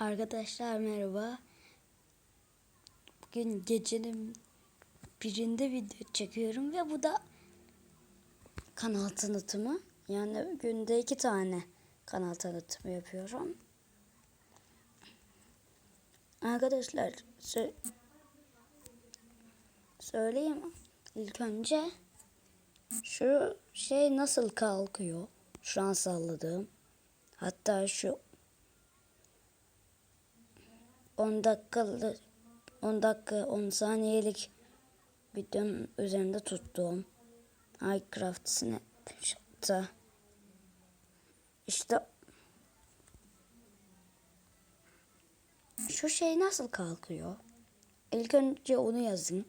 Arkadaşlar merhaba. Bugün gecenin birinde video çekiyorum ve bu da kanal tanıtımı. Yani günde iki tane kanal tanıtımı yapıyorum. Arkadaşlar sö- söyleyeyim ilk önce şu şey nasıl kalkıyor? Şu an salladığım. Hatta şu 10 dakikalık 10 dakika 10 saniyelik videonun üzerinde tuttuğum Minecraft Snapchat'ta işte şu şey nasıl kalkıyor? İlk önce onu yazın.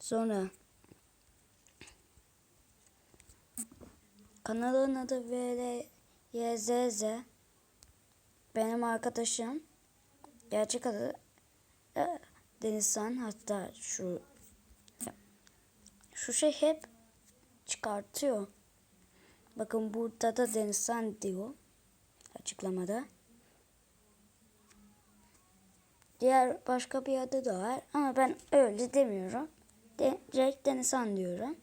Sonra kanalın adı VLYZZ benim arkadaşım Gerçek adı e, Denizhan hatta şu şu şey hep çıkartıyor. Bakın burada da Denizhan diyor açıklamada. Diğer başka bir adı da var ama ben öyle demiyorum. De, direkt Denizhan diyorum.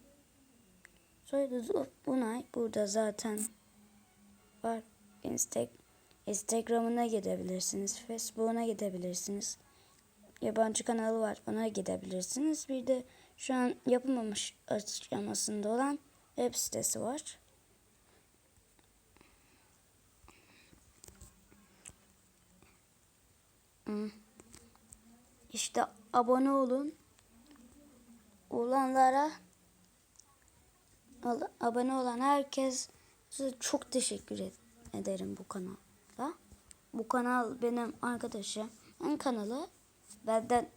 Soyadı Bunay burada zaten var. Instagram Instagram'ına gidebilirsiniz. Facebook'una gidebilirsiniz. Yabancı kanalı var. Ona gidebilirsiniz. Bir de şu an yapılmamış açıklamasında olan web sitesi var. Hmm. İşte abone olun. Olanlara abone olan herkese çok teşekkür ederim bu kanal. Bu kanal benim arkadaşım. Kanalı benden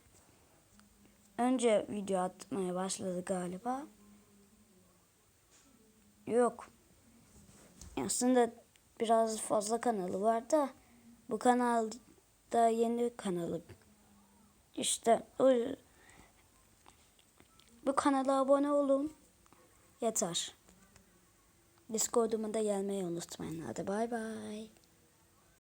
önce video atmaya başladı galiba. Yok. Aslında biraz fazla kanalı var da bu kanalda yeni kanalı. İşte o bu kanala abone olun. Yeter. Discord'uma da gelmeyi unutmayın. Hadi bay bay.